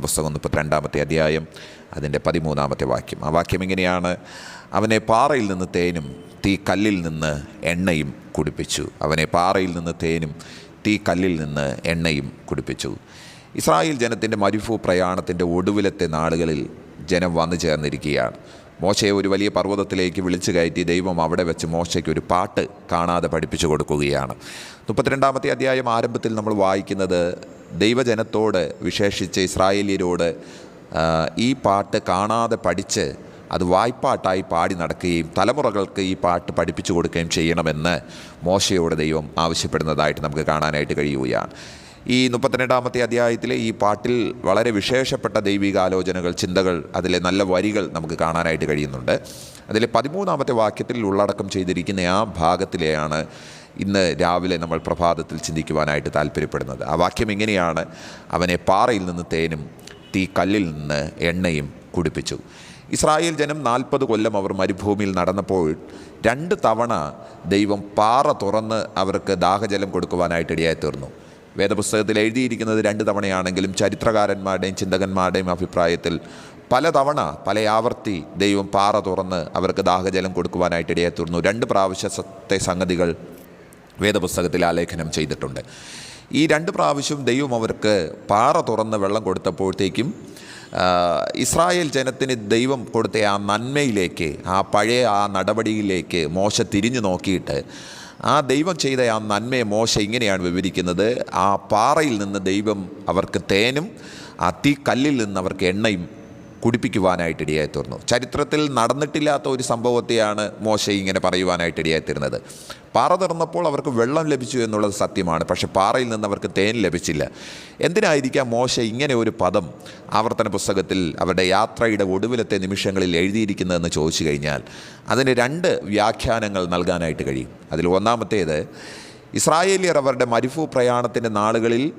പുസ്തകം മുപ്പത്തിരണ്ടാമത്തെ അധ്യായം അതിന്റെ പതിമൂന്നാമത്തെ വാക്യം. ആ വാക്യം ഇങ്ങനെയാണ് അവനെ പാറയിൽ നിന്ന് തേനും തീ കല്ലിൽ നിന്ന് എണ്ണയും കുടിപ്പിച്ചു. അവനെ പാറയിൽ നിന്ന് തേനും തീ കല്ലിൽ നിന്ന് എണ്ണയും കുടിപ്പിച്ചു. ഇസ്രായേൽ ജനത്തിന്റെ മരുഭൂ പ്രയാണത്തിന്റെ ഒടുവിലത്തെ നാളുകളിൽ ജനം വന്നു ചേർന്നിരിക്കുകയാണ്. മോശയെ ഒരു വലിയ പർവതത്തിലേക്ക് വിളിച്ചു കയറ്റി ദൈവം അവിടെ വെച്ച് മോശയ്ക്ക് ഒരു പാട്ട് കാണാതെ പഠിപ്പിച്ചു കൊടുക്കുകയാണ്. മുപ്പത്തിരണ്ടാമത്തെ അധ്യായം ആരംഭത്തിൽ നമ്മൾ വായിക്കുന്നത് ദൈവജനത്തോട് വിശേഷിച്ച് ഇസ്രായേലിയരോട് ഈ പാട്ട് കാണാതെ പഠിച്ച് അത് വായ്പാട്ടായി പാടി നടക്കുകയും തലമുറകൾക്ക് ഈ പാട്ട് പഠിപ്പിച്ചു കൊടുക്കുകയും ചെയ്യണമെന്ന് മോശയോട് ദൈവം ആവശ്യപ്പെടുന്നതായിട്ട് നമുക്ക് കാണാനായിട്ട് കഴിയുകയാണ്. ഈ മുപ്പത്തിരണ്ടാമത്തെ അധ്യായത്തിലെ ഈ പാട്ടിൽ വളരെ വിശേഷപ്പെട്ട ദൈവിക ആലോചനകൾ ചിന്തകൾ അതിലെ നല്ല വരികൾ നമുക്ക് കാണാനായിട്ട് കഴിയുന്നുണ്ട്. അതിലെ പതിമൂന്നാമത്തെ വാക്യത്തിൽ ഉള്ളടക്കം ചെയ്തിരിക്കുന്ന ആ ഭാഗത്തിലെയാണ് ഇന്ന് രാവിലെ നമ്മൾ പ്രഭാതത്തിൽ ചിന്തിക്കുവാനായിട്ട് താല്പര്യപ്പെടുന്നത്. ആ വാക്യം ഇങ്ങനെയാണ് അവനെ പാറയിൽ നിന്ന് തേനും തീ കല്ലിൽ നിന്ന് എണ്ണയും കുടിപ്പിച്ചു. ഇസ്രായേൽ ജനം നാൽപ്പത് കൊല്ലം അവർ മരുഭൂമിയിൽ നടന്നപ്പോൾ രണ്ട് തവണ ദൈവം പാറ തുറന്ന് അവർക്ക് ദാഹജലം കൊടുക്കുവാനായിട്ട് ഇടയായി തീർന്നു. വേദപുസ്തകത്തിൽ എഴുതിയിരിക്കുന്നത് രണ്ട് തവണയാണെങ്കിലും ചരിത്രകാരന്മാരുടെയും ചിന്തകന്മാരുടെയും അഭിപ്രായത്തിൽ പലതവണ പല ആവർത്തി ദൈവം പാറ തുറന്ന് അവർക്ക് ദാഹജലം കൊടുക്കുവാനായിട്ട് ഇടയായി തീർന്നു. രണ്ട് പ്രാവശ്യത്തെ സംഗതികൾ വേദപുസ്തകത്തിൽ ആലേഖനം ചെയ്തിട്ടുണ്ട്. ഈ രണ്ട് പ്രാവശ്യം ദൈവം അവർക്ക് പാറ തുറന്ന് വെള്ളം കൊടുത്തപ്പോഴത്തേക്കും ഇസ്രായേൽ ജനത്തിന് ദൈവം കൊടുത്ത ആ നന്മയിലേക്ക് ആ പഴയ ആ നടപടിയിലേക്ക് മോശ തിരിഞ്ഞു നോക്കിയിട്ട് ആ ദൈവം ചെയ്ത ആ നന്മയെ മോശ ഇങ്ങനെയാണ് വിവരിക്കുന്നത്. ആ പാറയിൽ നിന്ന് ദൈവം അവർക്ക് തേനും ആ തീ കല്ലിൽ നിന്ന് അവർക്ക് എണ്ണയും കുടിപ്പിക്കുവാനായിട്ട് ഇടയായി തീർന്നു. ചരിത്രത്തിൽ നടന്നിട്ടില്ലാത്ത ഒരു സംഭവത്തെയാണ് മോശ ഇങ്ങനെ പറയുവാനായിട്ട് തീർന്നത്. പാറ തുറന്നപ്പോൾ അവർക്ക് വെള്ളം ലഭിച്ചു എന്നുള്ളത് സത്യമാണ് പക്ഷെ പാറയിൽ നിന്ന് അവർക്ക് തേൻ ലഭിച്ചില്ല. എന്തിനായിരിക്കാം മോശ ഇങ്ങനെ ഒരു പദം ആവർത്തന പുസ്തകത്തിൽ അവരുടെ യാത്രയുടെ ഒടുവിലത്തെ നിമിഷങ്ങളിൽ എഴുതിയിരിക്കുന്നതെന്ന് ചോദിച്ചു കഴിഞ്ഞാൽ അതിന് രണ്ട് വ്യാഖ്യാനങ്ങൾ നൽകാനായിട്ട് കഴിയും. അതിൽ ഒന്നാമത്തേത് ഇസ്രായേലിയർ അവരുടെ മരുഭൂ പ്രയാണത്തിന്റെ നാളുകളിൽ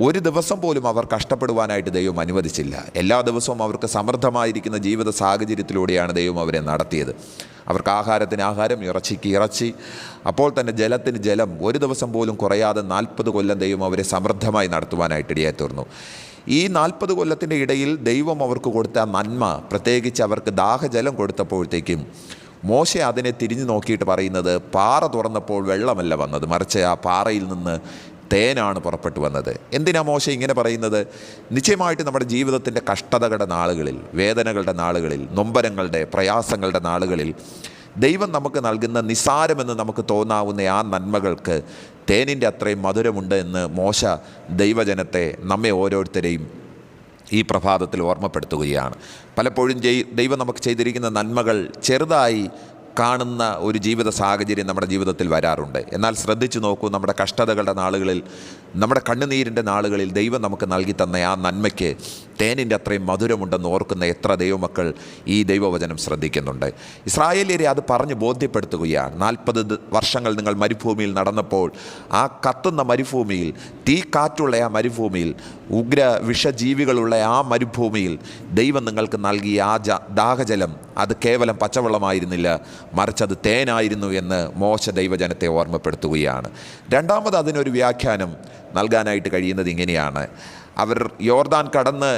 ഒരു ദിവസം പോലും അവർ കഷ്ടപ്പെടുവാനായിട്ട് ദൈവം അനുവദിച്ചില്ല. എല്ലാ ദിവസവും അവർക്ക് സമൃദ്ധമായിരിക്കുന്ന ജീവിത സാഹചര്യത്തിലൂടെയാണ് ദൈവം അവരെ നടത്തിയത്. അവർക്ക് ആഹാരത്തിന് ആഹാരം ഇറച്ചിക്ക് ഇറച്ചി. അപ്പോൾ തന്നെ ജലത്തിന് ജലം. ഒരു ദിവസം പോലും കുറയാതെ നാൽപ്പത് കൊല്ലം ദൈവം അവരെ സമൃദ്ധമായി നടത്തുവാനായിട്ട് ഇടയായി തീർന്നു. ഈ നാൽപ്പത് കൊല്ലത്തിന്റെ ഇടയിൽ ദൈവം അവർക്ക് കൊടുത്ത നന്മ പ്രത്യേകിച്ച് അവർക്ക് ദാഹജലം കൊടുത്തപ്പോഴത്തേക്കും മോശ അതിനെ തിരിഞ്ഞു നോക്കിയിട്ട് പറയുന്നത് പാറ തുറന്നപ്പോൾ വെള്ളമല്ല വന്നത്. മറിച്ച് ആ പാറയിൽ നിന്ന് തേനാണ് പുറപ്പെട്ടു വന്നത്. എന്തിനാ മോശ ഇങ്ങനെ പറയുന്നത്? നിശ്ചയമായിട്ട് നമ്മുടെ ജീവിതത്തിന്റെ കഷ്ടതകളുടെ നാളുകളിൽ വേദനകളുടെ നാളുകളിൽ നൊമ്പരങ്ങളുടെ പ്രയാസങ്ങളുടെ നാളുകളിൽ ദൈവം നമുക്ക് നൽകുന്ന നിസാരമെന്ന് നമുക്ക് തോന്നാവുന്ന ആ നന്മകൾക്ക് തേനിന്റെ അത്രയും മധുരമുണ്ട് എന്ന് മോശ ദൈവജനത്തെ നമ്മെ ഓരോരുത്തരെയും ഈ പ്രഭാതത്തിൽ ഓർമ്മപ്പെടുത്തുകയാണ്. പലപ്പോഴും ദൈവം നമുക്ക് ചെയ്തിരിക്കുന്ന നന്മകൾ ചെറുതായി കാണുന്ന ഒരു ജീവിത സാഹചര്യം നമ്മുടെ ജീവിതത്തിൽ വരാറുണ്ട്. എന്നാൽ ശ്രദ്ധിച്ചു നോക്കൂ നമ്മുടെ കഷ്ടതകളുടെ നാളുകളിൽ നമ്മുടെ കണ്ണുനീരിന്റെ നാളുകളിൽ ദൈവം നമുക്ക് നൽകി തന്ന ആ നന്മയ്ക്ക് തേനിന്റെ അത്രയും മധുരമുണ്ടെന്ന് ഓർക്കുന്ന എത്ര ദൈവമക്കൾ ഈ ദൈവവചനം ശ്രദ്ധിക്കുന്നുണ്ട്. ഇസ്രായേലിയരെ അത് പറഞ്ഞ് ബോധ്യപ്പെടുത്തുകയാണ്. നാൽപ്പത് വർഷങ്ങൾ നിങ്ങൾ മരുഭൂമിയിൽ നടന്നപ്പോൾ ആ കത്തുന്ന മരുഭൂമിയിൽ തീ കാറ്റുള്ള ആ മരുഭൂമിയിൽ ഉഗ്ര വിഷജീവികളുള്ള ആ മരുഭൂമിയിൽ ദൈവം നിങ്ങൾക്ക് നൽകിയ ആ ജ ദാഹജലം അത് കേവലം പച്ചവെള്ളമായിരുന്നില്ല മറിച്ച് അത് തേനായിരുന്നു എന്ന് മോശ ദൈവജനത്തെ ഓർമ്മപ്പെടുത്തുകയാണ്. രണ്ടാമത് അതിനൊരു വ്യാഖ്യാനം നൽകാനായിട്ട് കഴിയുന്നത് ഇങ്ങനെയാണ്. അവർ യോർദാൻ കടന്ന്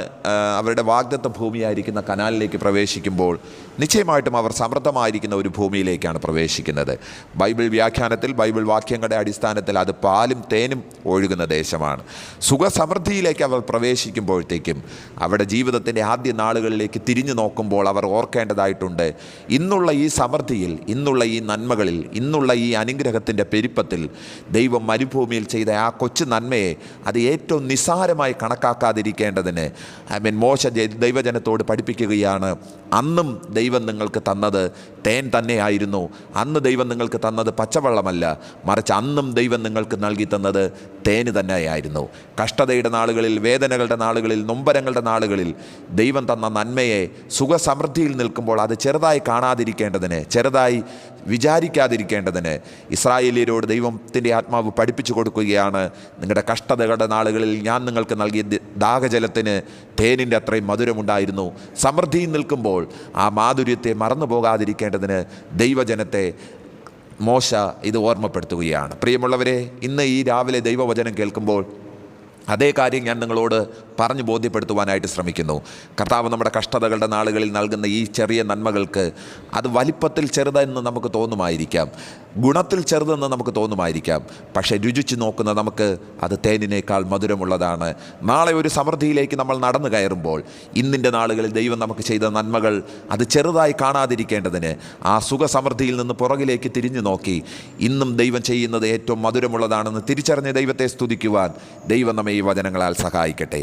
അവരുടെ വാഗ്ദത്ത ഭൂമിയായിരിക്കുന്ന കനാലിലേക്ക് പ്രവേശിക്കുമ്പോൾ നിശ്ചയമായിട്ടും അവർ സമൃദ്ധമായിരിക്കുന്ന ഒരു ഭൂമിയിലേക്കാണ് പ്രവേശിക്കുന്നത്. ബൈബിൾ വ്യാഖ്യാനത്തിൽ ബൈബിൾ വാക്യങ്ങളുടെ അടിസ്ഥാനത്തിൽ അത് പാലും തേനും ഒഴുകുന്ന ദേശമാണ്. സുഖസമൃദ്ധിയിലേക്ക് അവർ പ്രവേശിക്കുമ്പോഴത്തേക്കും അവരുടെ ജീവിതത്തിന്റെ ആദ്യ നാളുകളിലേക്ക് തിരിഞ്ഞു നോക്കുമ്പോൾ അവർ ഓർക്കേണ്ടതായിട്ടുണ്ട് ഇന്നുള്ള ഈ സമൃദ്ധിയിൽ ഇന്നുള്ള ഈ നന്മകളിൽ ഇന്നുള്ള ഈ അനുഗ്രഹത്തിന്റെ പെരുപ്പത്തിൽ ദൈവം മരുഭൂമിയിൽ ചെയ്ത ആ കൊച്ചു നന്മയെ അത് ഏറ്റവും നിസ്സാരമായി കണക്കാക്കാതിരിക്കേണ്ടതിന്. ഐ മീൻ മോശ ദൈവജനത്തോട് പഠിപ്പിക്കുകയാണ്. അന്നും ദൈവം നിങ്ങൾക്ക് തന്നത് തേൻ തന്നെയായിരുന്നു. അന്ന് ദൈവം നിങ്ങൾക്ക് തന്നത് പച്ചവെള്ളമല്ല. മറിച്ച് അന്നും ദൈവം നിങ്ങൾക്ക് നൽകി തന്നത് തേന് തന്നെയായിരുന്നു. കഷ്ടതയുടെ നാളുകളിൽ വേദനകളുടെ നാളുകളിൽ നൊമ്പരങ്ങളുടെ നാളുകളിൽ ദൈവം തന്ന നന്മയെ സുഖസമൃദ്ധിയിൽ നിൽക്കുമ്പോൾ അത് ചെറുതായി കാണാതിരിക്കേണ്ടതിന് ചെറുതായി വിചാരിക്കാതിരിക്കേണ്ടതിന് ഇസ്രായേലിയരോട് ദൈവത്തിന്റെ ആത്മാവ് പഠിപ്പിച്ചു കൊടുക്കുകയാണ്. നിങ്ങളുടെ കഷ്ടതകളുടെ നാളുകളിൽ ഞാൻ നിങ്ങൾക്ക് നൽകിയ ദാഹജലത്തിന് തേനിന്റെ അത്രയും മധുരമുണ്ടായിരുന്നു. സമൃദ്ധിയിൽ നിൽക്കുമ്പോൾ ആ മാധുര്യത്തെ മറന്നു പോകാതിരിക്കേണ്ടതിന് ദൈവജനത്തെ മോശ ഇത് ഓർമ്മപ്പെടുത്തുകയാണ്. പ്രിയമുള്ളവരെ ഇന്ന് ഈ രാവിലെ ദൈവവചനം കേൾക്കുമ്പോൾ അതേ കാര്യം ഞാൻ നിങ്ങളോട് പറഞ്ഞു ബോധ്യപ്പെടുത്തുവാനായിട്ട് ശ്രമിക്കുന്നു. കർത്താവ് നമ്മുടെ കഷ്ടതകളുടെ നാളുകളിൽ നൽകുന്ന ഈ ചെറിയ നന്മകൾക്ക് അത് വലിപ്പത്തിൽ ചെറുതെന്ന് നമുക്ക് തോന്നുമായിരിക്കാം. ഗുണത്തിൽ ചെറുതെന്ന് നമുക്ക് തോന്നുമായിരിക്കാം. പക്ഷേ രുചിച്ച് നോക്കുന്ന നമുക്ക് അത് തേനിനേക്കാൾ മധുരമുള്ളതാണ്. നാളെ ഒരു സമൃദ്ധിയിലേക്ക് നമ്മൾ നടന്നു കയറുമ്പോൾ ഇന്നിന്റെ നാളുകളിൽ ദൈവം നമുക്ക് ചെയ്ത നന്മകൾ അത് ചെറുതായി കാണാതിരിക്കേണ്ടതിന് ആ സുഖസമൃദ്ധിയിൽ നിന്ന് പുറകിലേക്ക് തിരിഞ്ഞു നോക്കി. ഇന്നും ദൈവം ചെയ്യുന്നത് ഏറ്റവും മധുരമുള്ളതാണെന്ന് തിരിച്ചറിഞ്ഞ് ദൈവത്തെ സ്തുതിക്കുവാൻ ദൈവം നമ്മെ ഈ വചനങ്ങളാൽ സഹായിക്കട്ടെ.